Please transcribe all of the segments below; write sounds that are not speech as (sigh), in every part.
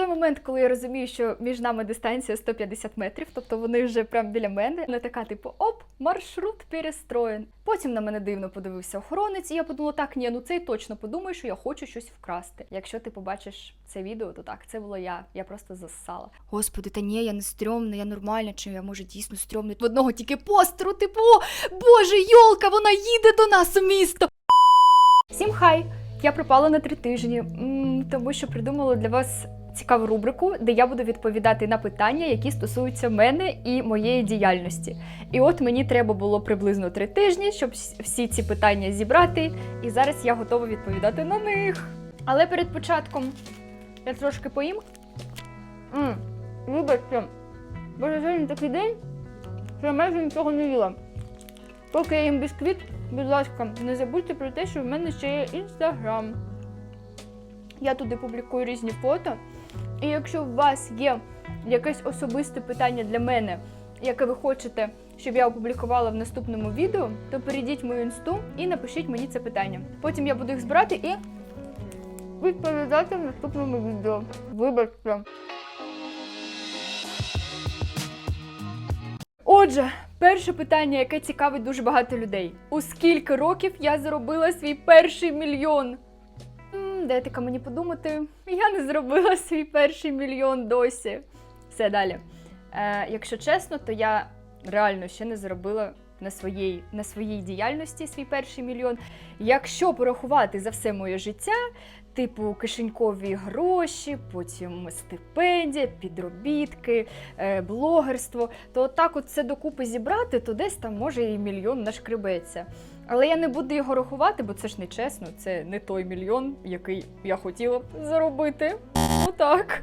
той момент, коли я розумію, що між нами дистанція 150 метрів, тобто вони вже прямо біля мене, вона така, типу, оп, маршрут перестроєн. Потім на мене дивно подивився охоронець, і я подумала, так, ні, ну цей точно подумає, що я хочу щось вкрасти. Якщо ти побачиш це відео, то так, це було я. Я просто зассала. Господи, та ні, я не стрьомна, я нормальна, чи я може дійсно стрьомна. В одного тільки постеру, типу, «О, боже, йолка, вона їде до нас у місто. Всім хай! Я пропала на три тижні, тому що придумала для вас цікаву рубрику, де я буду відповідати на питання, які стосуються мене і моєї діяльності. І от мені треба було приблизно три тижні, щоб всі ці питання зібрати, і зараз я готова відповідати на них. Але перед початком я трошки поїм. М, Вибачте, боже, сьогодні такий день, що я майже нічого не їла. Поки я їм бісквіт, будь ласка, не забудьте про те, що в мене ще є інстаграм. Я туди публікую різні фото. І якщо у вас є якесь особисте питання для мене, яке ви хочете, щоб я опублікувала в наступному відео, то перейдіть в мою інсту і напишіть мені це питання. Потім я буду їх збирати і відповідати в наступному відео. Вибачте. Отже, перше питання, яке цікавить дуже багато людей. У скільки років я заробила свій перший мільйон? Дайте-ка мені подумати, я не зробила свій перший мільйон досі. Все далі. Е, якщо чесно, то я реально ще не заробила на своїй, на своїй діяльності свій перший мільйон. Якщо порахувати за все моє життя, типу кишенькові гроші, потім стипендія, підробітки, е, блогерство, то отак от це докупи зібрати, то десь там може і мільйон нашкребеться. Але я не буду його рахувати, бо це ж не чесно, це не той мільйон, який я хотіла б заробити. Ну так.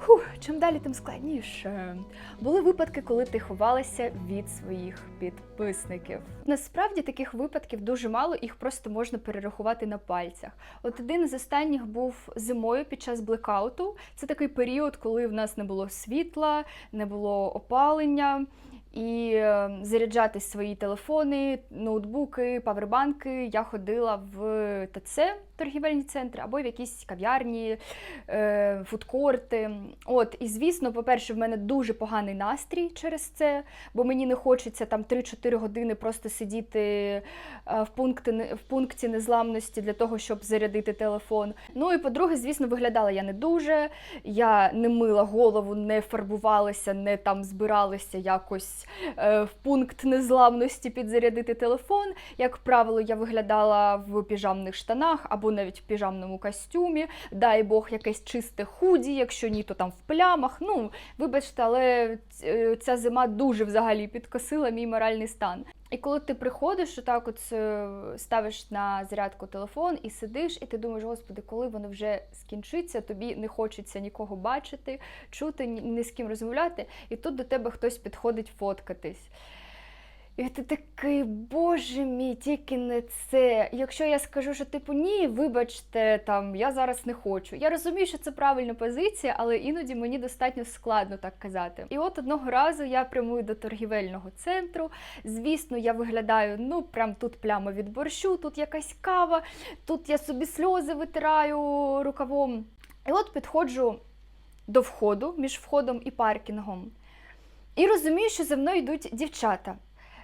Фух, чим далі, тим складніше. Були випадки, коли ти ховалася від своїх підписників. Насправді таких випадків дуже мало, їх просто можна перерахувати на пальцях. От один з останніх був зимою під час блекауту. Це такий період, коли в нас не було світла, не було опалення. І е, заряджати свої телефони, ноутбуки, павербанки. Я ходила в ТЦ, торгівельні центри, або в якісь кав'ярні, е, фудкорти. От, і звісно, по-перше, в мене дуже поганий настрій через це, бо мені не хочеться там 3-4 години просто сидіти е, в пункті, в пункті незламності для того, щоб зарядити телефон. Ну і по-друге, звісно, виглядала я не дуже. Я не мила голову, не фарбувалася, не там збиралася якось е, в пункт незламності підзарядити телефон. Як правило, я виглядала в піжамних штанах або навіть в піжамному костюмі. Дай Бог, якесь чисте худі, якщо ні, то там в плямах. Ну, вибачте, але ця зима дуже взагалі підкосила мій моральний стан. І коли ти приходиш, отак от е, ставиш на зарядку телефон і сидиш, і ти думаєш, господи, коли воно вже скінчиться, тобі не хочеться нікого бачити, чути, ні з ким розмовляти, і тут до тебе хтось підходить фоткатись. І ти такий, боже мій, тільки не це. Якщо я скажу, що типу ні, вибачте, там я зараз не хочу. Я розумію, що це правильна позиція, але іноді мені достатньо складно так казати. І от одного разу я прямую до торгівельного центру. Звісно, я виглядаю, ну прям тут пляма від борщу, тут якась кава, тут я собі сльози витираю рукавом. І от підходжу до входу між входом і паркінгом. І розумію, що за мною йдуть дівчата.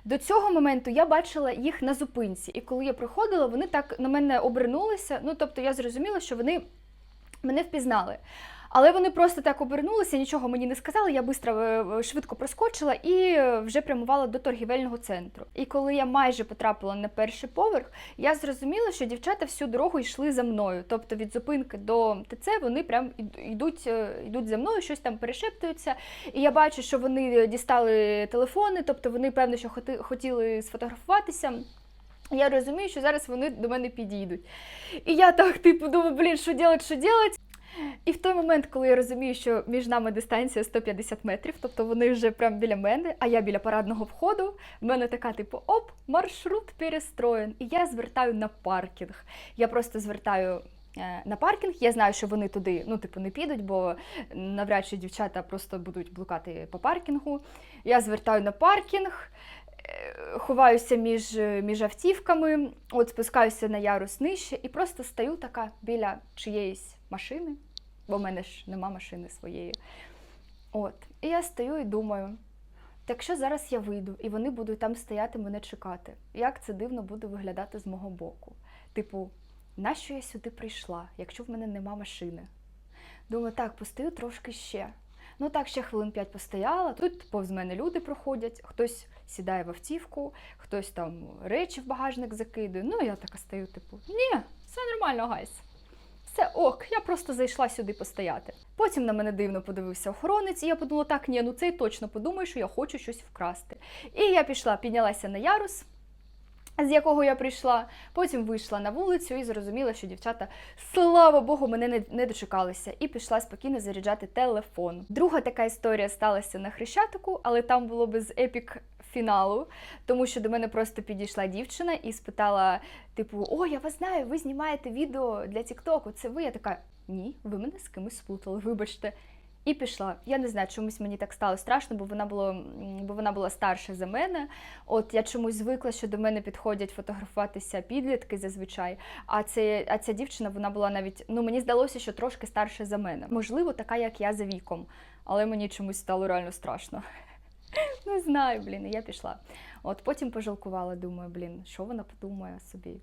До цього моменту я бачила їх на зупинці, і коли я приходила, вони так на мене обернулися. Ну тобто я зрозуміла, що вони мене впізнали. Але вони просто так обернулися, нічого мені не сказали. Я швидко, швидко проскочила і е, вже прямувала до торгівельного центру. І коли я майже потрапила на перший поверх, я зрозуміла, що дівчата всю дорогу йшли за мною. Тобто від зупинки до ТЦ вони прям йдуть, е, йдуть за мною, щось там перешептуються. І я бачу, що вони дістали телефони, тобто вони певно, що хотіли сфотографуватися. Я розумію, що зараз вони до мене підійдуть. І я так, типу, думаю, блін, що делать, що делать? І в той момент, коли я розумію, що між нами дистанція 150 метрів, тобто вони вже прямо біля мене, а я біля парадного входу, в мене така, типу, оп, маршрут перестроєн. І я звертаю на паркінг. Я просто звертаю. е, На паркінг я знаю, що вони туди ну, типу, не підуть, бо навряд чи дівчата просто будуть блукати по паркінгу. Я звертаю на паркінг, ховаюся між, між автівками, от спускаюся на ярус нижче і просто стою така біля чиєїсь машини, бо в мене ж нема машини своєї. От. І я стою і думаю. Так що зараз я вийду, і вони будуть там стояти мене чекати. Як це дивно буде виглядати з мого боку? Типу, нащо я сюди прийшла, якщо в мене нема машини? Думаю, так, постою трошки ще. Ну так, ще хвилин п'ять постояла. Тут повз мене люди проходять, хтось сідає в автівку, хтось там речі в багажник закидує. Ну, я така стою, типу, ні, все нормально, гайс. Все ок, я просто зайшла сюди постояти. Потім на мене дивно подивився охоронець, і я подумала, так, ні, ну цей точно подумає, що я хочу щось вкрасти. І я пішла, піднялася на ярус, з якого я прийшла. Потім вийшла на вулицю і зрозуміла, що дівчата, слава Богу, мене не, не дочекалися, і пішла спокійно заряджати телефон. Друга така історія сталася на Хрещатику, але там було без епік фіналу, тому що до мене просто підійшла дівчина і спитала: типу, о, я вас знаю, ви знімаєте відео для Тіктоку. Це ви? Я така, ні, ви мене з кимось сплутали, вибачте. І пішла. Я не знаю, чомусь мені так стало страшно, бо вона була, м, бо вона була старша за мене. От я чомусь звикла, що до мене підходять фотографуватися підлітки зазвичай. А це, а ця дівчина вона була навіть, ну мені здалося, що трошки старша за мене. Можливо, така, як я за віком, але мені чомусь стало реально страшно. (laughs) Не знаю, блін, і я пішла. От потім пожалкувала, думаю, блін, що вона подумає собі.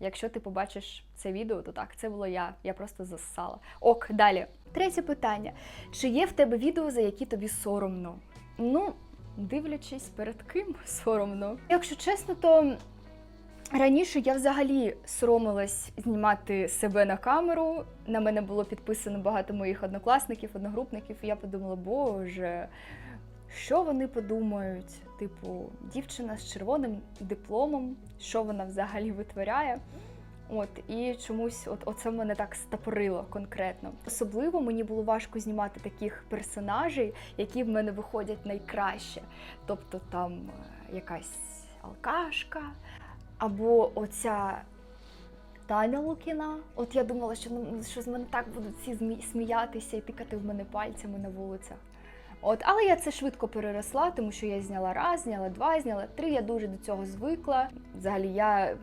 Якщо ти побачиш це відео, то так, це було я. Я просто зассала. Ок, далі. Третє питання: чи є в тебе відео, за які тобі соромно? Ну, дивлячись, перед ким (laughs) соромно. Якщо чесно, то раніше я взагалі соромилась знімати себе на камеру. На мене було підписано багато моїх однокласників, одногрупників, і я подумала, боже. Що вони подумають? Типу, дівчина з червоним дипломом, що вона взагалі витворяє? От і чомусь, от оце мене так стапорило конкретно. Особливо мені було важко знімати таких персонажей, які в мене виходять найкраще. Тобто там е, якась алкашка, або оця Таня Лукіна. От я думала, що ну що з мене так будуть всі сміятися і тикати в мене пальцями на вулицях. От, але я це швидко переросла, тому що я зняла раз, зняла два, зняла три. Я дуже до цього звикла. Взагалі, я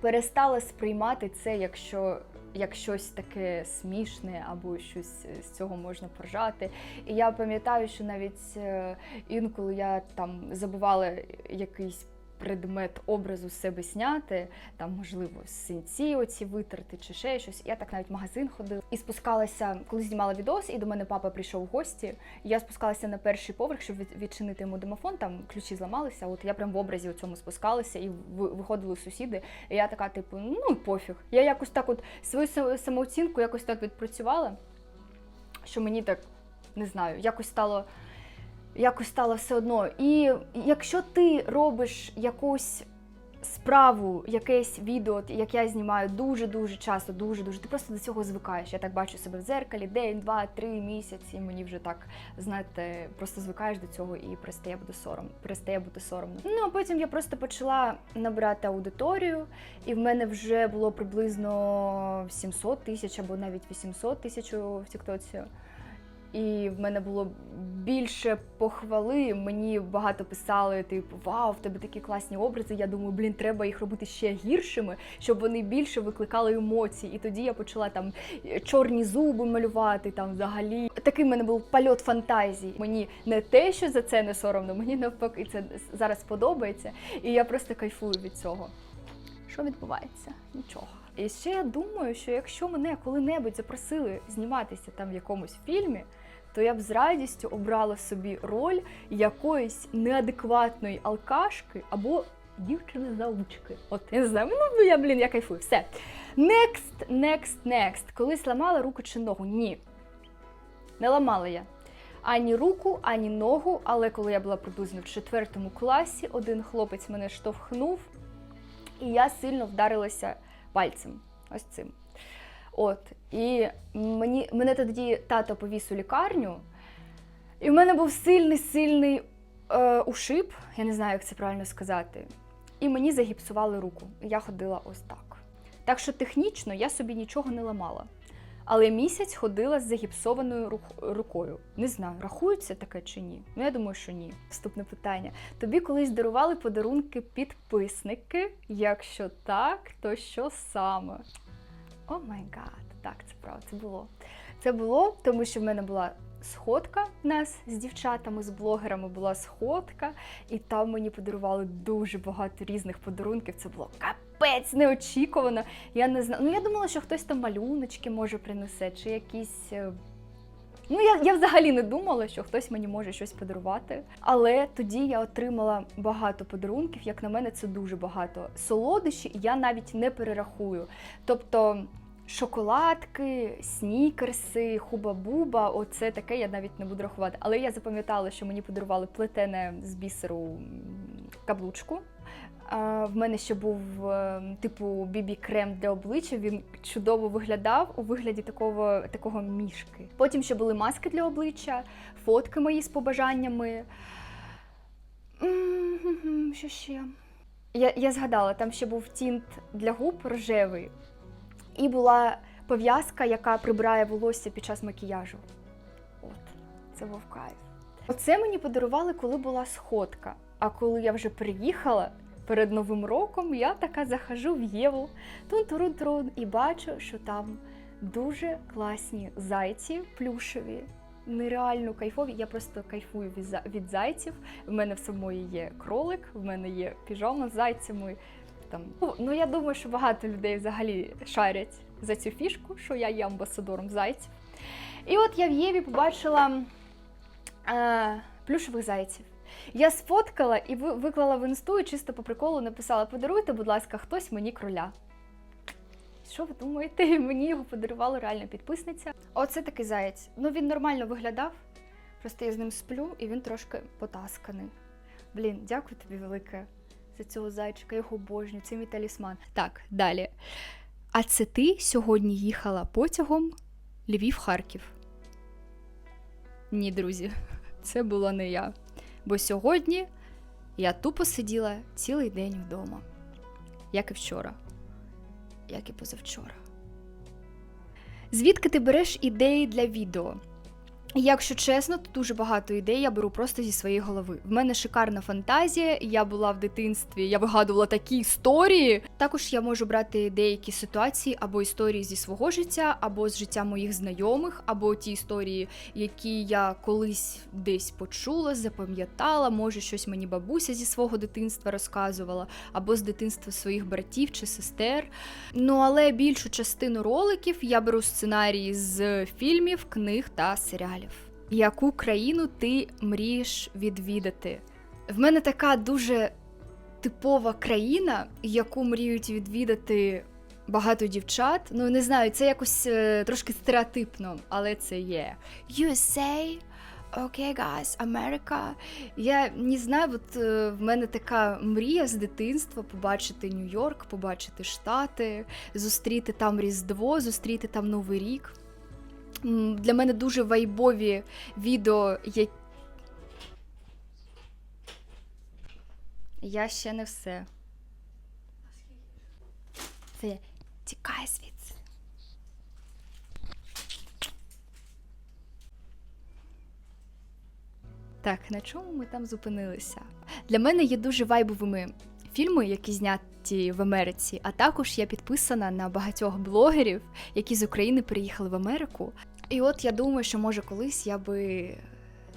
перестала сприймати це, якщо як щось таке смішне або щось е, з цього можна поржати. І я пам'ятаю, що навіть е, інколи я там забувала якийсь. Предмет образу себе зняти, там, можливо, синці оці витерти чи ще щось. Я так навіть в магазин ходила і спускалася, коли знімала відос, і до мене папа прийшов в гості. Я спускалася на перший поверх, щоб відчинити йому домофон, там ключі зламалися. От я прям в образі у цьому спускалася і ви- виходили сусіди. І я така, типу, ну пофіг. Я якось так, от свою самооцінку якось так відпрацювала, що мені так не знаю, якось стало якось стало все одно. І якщо ти робиш якусь справу, якесь відео, як я знімаю дуже-дуже часто, дуже-дуже, ти просто до цього звикаєш. Я так бачу себе в дзеркалі день, два, три місяці. Мені вже так, знаєте, просто звикаєш до цього і перестає бути сором, перестає бути соромно. Ну а потім я просто почала набирати аудиторію, і в мене вже було приблизно 700 тисяч або навіть 800 тисяч в Тіктоці. І в мене було більше похвали. Мені багато писали, типу, вау, в тебе такі класні образи. Я думаю, блін, треба їх робити ще гіршими, щоб вони більше викликали емоції. І тоді я почала там е, чорні зуби малювати. Там взагалі такий в мене був польот фантазії. Мені не те, що за це не соромно, мені навпаки це зараз подобається, і я просто кайфую від цього. Що відбувається? Нічого. І ще я думаю, що якщо мене коли-небудь запросили зніматися там в якомусь фільмі, то я б з радістю обрала собі роль якоїсь неадекватної алкашки або дівчини заучки. От я не знаю, ну я блін, я кайфую. Все. Next, next, next. Колись ламала руку чи ногу? Ні. Не ламала я. Ані руку, ані ногу, але коли я була приблизно в четвертому класі, один хлопець мене штовхнув, і я сильно вдарилася пальцем. Ось цим. От. І мені, мене тоді тато повіз у лікарню, і в мене був сильний, сильний е, ушиб, я не знаю, як це правильно сказати. І мені загіпсували руку. Я ходила ось так. Так що технічно я собі нічого не ламала. Але місяць ходила з загіпсованою рук- рукою. Не знаю, рахується таке чи ні. Ну, я думаю, що ні. Наступне питання. Тобі колись дарували подарунки підписники? Якщо так, то що саме? О май гад. так, це правда, це було. Це було, тому що в мене була сходка в нас з дівчатами, з блогерами була сходка, і там мені подарували дуже багато різних подарунків. Це було капець неочікувано. Я не знаю. Ну я думала, що хтось там малюночки може принесе, чи якісь. Ну, я, я взагалі не думала, що хтось мені може щось подарувати. Але тоді я отримала багато подарунків. Як на мене, це дуже багато. Солодощі я навіть не перерахую. Тобто шоколадки, снікерси, хуба-буба, оце таке я навіть не буду рахувати. Але я запам'ятала, що мені подарували плетене з бісеру каблучку. В мене ще був е, типу бібі-крем для обличчя. Він чудово виглядав у вигляді такого, такого мішки. Потім ще були маски для обличчя, фотки мої з побажаннями. Що ще? Я, я згадала, там ще був тінт для губ рожевий, і була пов'язка, яка прибирає волосся під час макіяжу. От, це був кайф. Оце мені подарували, коли була сходка. А коли я вже приїхала перед Новим роком, я така захожу в Єву тун-турун-турун і бачу, що там дуже класні зайці плюшеві. Нереально кайфові. Я просто кайфую від, зайців. В мене в самої є кролик, в мене є піжама з зайцями. Там. Ну, Ну, я думаю, що багато людей взагалі шарять за цю фішку, що я є амбасадором зайців. І от я в Єві побачила е, плюшевих зайців. Я сфоткала і виклала в інсту і чисто по приколу написала: подаруйте, будь ласка, хтось мені кроля. Що ви думаєте? (laughs) Мені його подарувала реальна підписниця. Оце такий заєць. Ну він нормально виглядав. Просто я з ним сплю, і він трошки потасканий. Блін, дякую тобі велике за цього зайчика, його обожнюю, це мій талісман. Так, далі. А це ти сьогодні їхала потягом Львів-Харків? Ні, друзі, (laughs) це була не я. Бо сьогодні я тупо сиділа цілий день вдома, як і вчора, як і позавчора. Звідки ти береш ідеї для відео? Якщо чесно, то дуже багато ідей я беру просто зі своєї голови. В мене шикарна фантазія. Я була в дитинстві, я вигадувала такі історії. Також я можу брати деякі ситуації або історії зі свого життя, або з життя моїх знайомих, або ті історії, які я колись десь почула, запам'ятала. Може, щось мені бабуся зі свого дитинства розказувала, або з дитинства своїх братів чи сестер. Ну але більшу частину роликів я беру сценарії з фільмів, книг та серіалів. Яку країну ти мрієш відвідати? В мене така дуже типова країна, яку мріють відвідати багато дівчат. Ну не знаю, це якось е, трошки стереотипно, але це є. USA, Окей, guys, Америка. Я не знаю, от е, в мене така мрія з дитинства побачити Нью-Йорк, побачити Штати, зустріти там Різдво, зустріти там Новий рік. Для мене дуже вайбові відео, які. Я ще не все. Це я тікай звідси. Так, на чому ми там зупинилися? Для мене є дуже вайбовими фільми, які зняті в Америці, а також я підписана на багатьох блогерів, які з України приїхали в Америку. І от я думаю, що може колись я би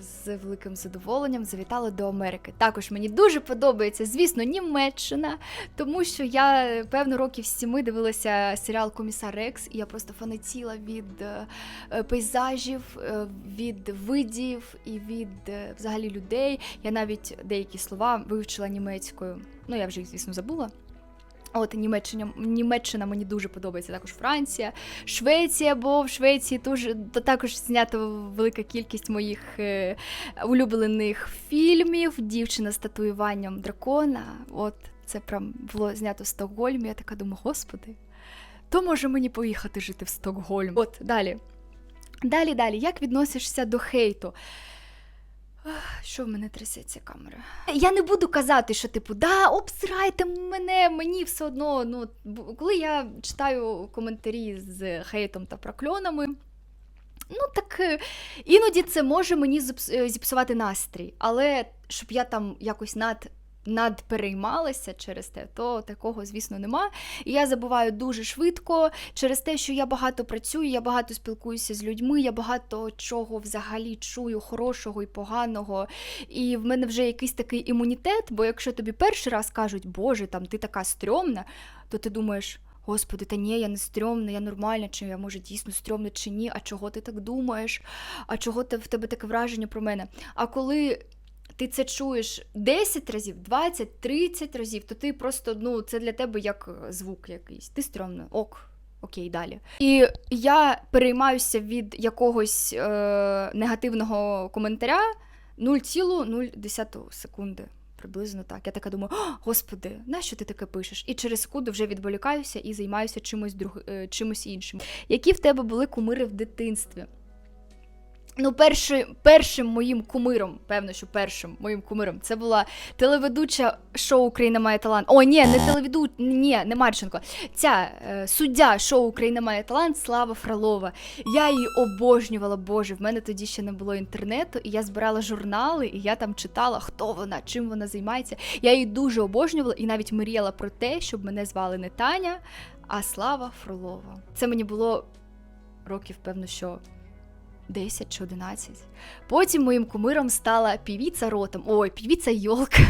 з великим задоволенням завітала до Америки. Також мені дуже подобається, звісно, Німеччина, тому що я певно років сіми дивилася серіал Комісар Рекс, і я просто фанатіла від е, пейзажів, е, від видів і від е, взагалі людей. Я навіть деякі слова вивчила німецькою. Ну, я вже їх, звісно, забула. От Німеччина, Німеччина мені дуже подобається, також Франція, Швеція, бо в Швеції то також знято велика кількість моїх е, улюблених фільмів. Дівчина з татуюванням дракона. От це прям було знято в Стокгольмі. Я така думаю, господи, то може мені поїхати жити в Стокгольм. От далі. Далі, далі, як відносишся до хейту? Що в мене трясеться камера? Я не буду казати, що типу, да, обсирайте мене, мені все одно. Ну, коли я читаю коментарі з хейтом та прокльонами, ну так е, іноді це може мені е, зіпсувати настрій. Але щоб я там якось над надпереймалася через те, то такого, звісно, нема. І я забуваю дуже швидко через те, що я багато працюю, я багато спілкуюся з людьми, я багато чого взагалі чую, хорошого і поганого. І в мене вже якийсь такий імунітет, бо якщо тобі перший раз кажуть, Боже, там ти така стрьомна, то ти думаєш. Господи, та ні, я не стрьомна, я нормальна, чи я може дійсно стрьомна, чи ні, а чого ти так думаєш? А чого те- в тебе таке враження про мене? А коли ти це чуєш 10 разів, 20, 30 разів, то ти просто, ну, це для тебе як е, звук якийсь. Ти стрьомно, ок. Окей, далі. І я переймаюся від якогось е, негативного коментаря 0,0 секунди. Приблизно так. Я така думаю, «О, господи, нащо ти таке пишеш? І через секунду вже відволікаюся і займаюся чимось друг, е, чимось іншим. Які в тебе були кумири в дитинстві? Ну, перший, першим моїм кумиром, певно, що першим моїм кумиром, це була телеведуча шоу Україна має талант. О, ні, не телеведу, ні, не Марченко. Ця е, суддя шоу Україна має талант Слава Фролова. Я її обожнювала, Боже. В мене тоді ще не було інтернету, і я збирала журнали, і я там читала, хто вона, чим вона займається. Я її дуже обожнювала і навіть мріяла про те, щоб мене звали не Таня, а Слава Фролова. Це мені було років, певно, що 10 чи 11. Потім моїм кумиром стала півіця ротом. Ой, півіця Йолка.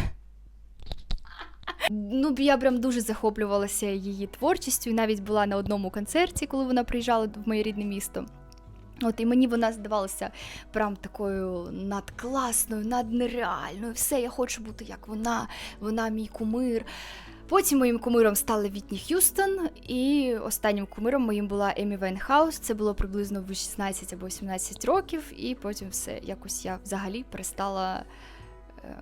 Ну, я прям дуже захоплювалася її творчістю і навіть була на одному концерті, коли вона приїжджала в моє рідне місто. От і мені вона здавалася прям такою надкласною, наднереальною. Все, я хочу бути як вона, вона мій кумир. Потім моїм кумиром стала Вітні Х'юстон, і останнім кумиром моїм була Емі Вайнхаус. Це було приблизно в 16 або 17 років, і потім все якось я взагалі перестала е,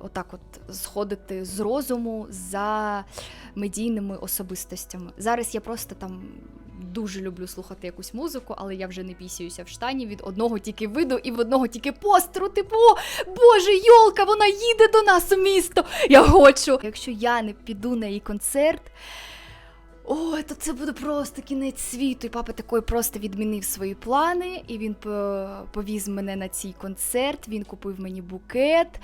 отак от сходити з розуму за медійними особистостями. Зараз я просто там дуже люблю слухати якусь музику, але я вже не пісююся в штані від одного тільки виду і в одного тільки постру. Типу, «О, Боже, Йолка, вона їде до нас у місто. Я хочу. Якщо я не піду на її концерт. Ой, то це буде просто кінець світу. І папа такий просто відмінив свої плани, і він повіз мене на цей концерт. Він купив мені букет.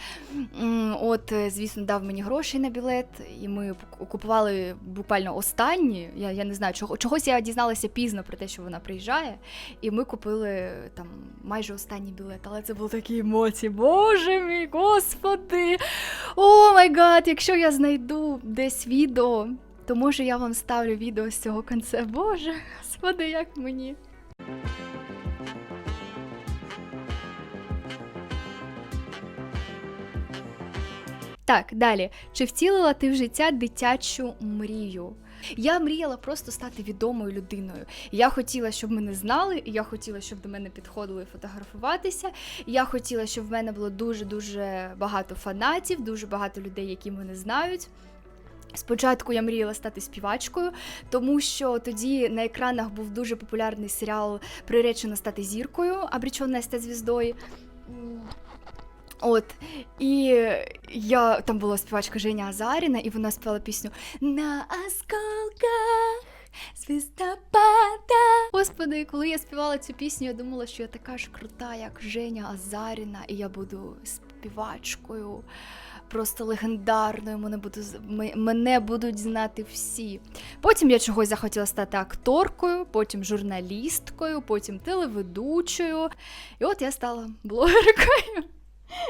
От, е, звісно, дав мені грошей на білет, і ми купували буквально останні. Я, я не знаю, чого чогось я дізналася пізно про те, що вона приїжджає. І ми купили там майже останній білет. Але це були такі емоції. Боже мій, господи! О май гад, якщо я знайду десь відео, то може я вам ставлю відео з цього концерту. Боже, господи, як мені. Так, далі. Чи втілила ти в життя дитячу мрію? Я мріяла просто стати відомою людиною. Я хотіла, щоб мене знали, я хотіла, щоб до мене підходили фотографуватися. Я хотіла, щоб в мене було дуже-дуже багато фанатів, дуже багато людей, які мене знають. Спочатку я мріяла стати співачкою, тому що тоді на екранах був дуже популярний серіал Приречена стати зіркою, обречена стати звіздою. От, і я там була співачка Женя Азаріна, і вона співала пісню На осколках звіздопада. Господи, коли я співала цю пісню, я думала, що я така ж крута, як Женя Азаріна, і я буду співачкою. Просто легендарною мене буду мене будуть знати всі. Потім я чогось захотіла стати акторкою, потім журналісткою, потім телеведучою. І от я стала блогеркою.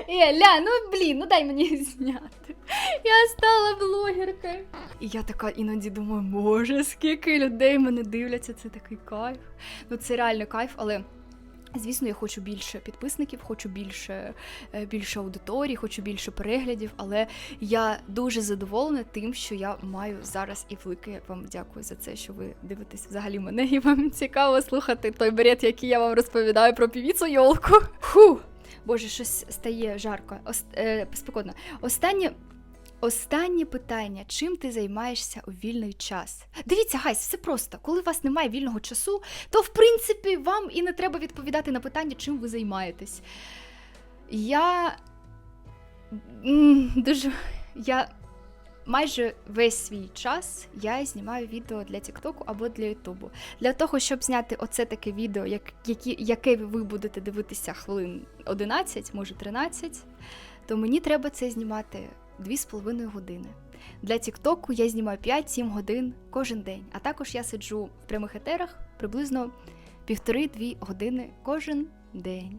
Ля, ну блін, ну дай мені зняти. Я стала блогеркою. І я така іноді думаю, боже, скільки людей мене дивляться, це такий кайф. Ну це реально кайф, але. Звісно, я хочу більше підписників, хочу більше, е, більше аудиторії, хочу більше переглядів, але я дуже задоволена тим, що я маю зараз і велике вам дякую за це, що ви дивитесь взагалі мене, і вам (laughs) цікаво слухати той бред, який я вам розповідаю про півіцу йолку. Фу! Боже, щось стає жарко. Ос, е, спокійно. Останнє. Останнє питання: чим ти займаєшся у вільний час? Дивіться, гайс, все просто. Коли у вас немає вільного часу, то в принципі вам і не треба відповідати на питання, чим ви займаєтесь. Я дуже. Я майже весь свій час я знімаю відео для Тіктоку або для Ютубу. Для того, щоб зняти оце таке відео, як, які, яке ви будете дивитися хвилин 11, може 13, то мені треба це знімати 2,5 години. Для Тіктоку я знімаю 5-7 годин кожен день. А також я сиджу в прямих етерах приблизно півтори-дві години кожен день.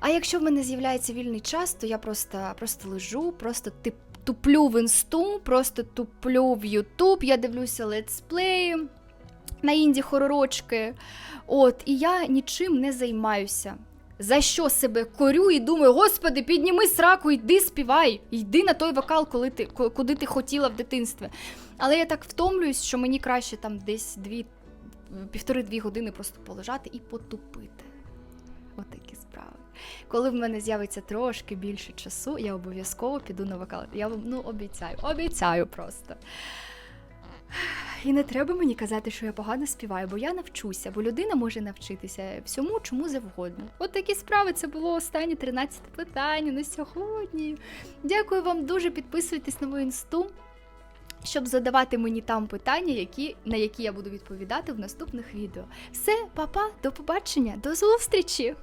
А якщо в мене з'являється вільний час, то я просто, просто лежу, просто тип, туплю в інсту, просто туплю в Ютуб, я дивлюся летсплеї на інді хоророчки. От, і я нічим не займаюся. За що себе корю і думаю, господи, підніми сраку, йди співай, йди на той вокал, коли ти, куди ти хотіла в дитинстві. Але я так втомлююсь, що мені краще там десь дві, півтори-дві години просто полежати і потупити. Отакі справи. Коли в мене з'явиться трошки більше часу, я обов'язково піду на вокал. Я вам ну, обіцяю, обіцяю просто. І не треба мені казати, що я погано співаю, бо я навчуся, бо людина може навчитися всьому, чому завгодно. От такі справи. Це було останнє 13 питання на сьогодні. Дякую вам дуже. Підписуйтесь на мою інсту, щоб задавати мені там питання, які, на які я буду відповідати в наступних відео. Все, па-па, до побачення, до зустрічі!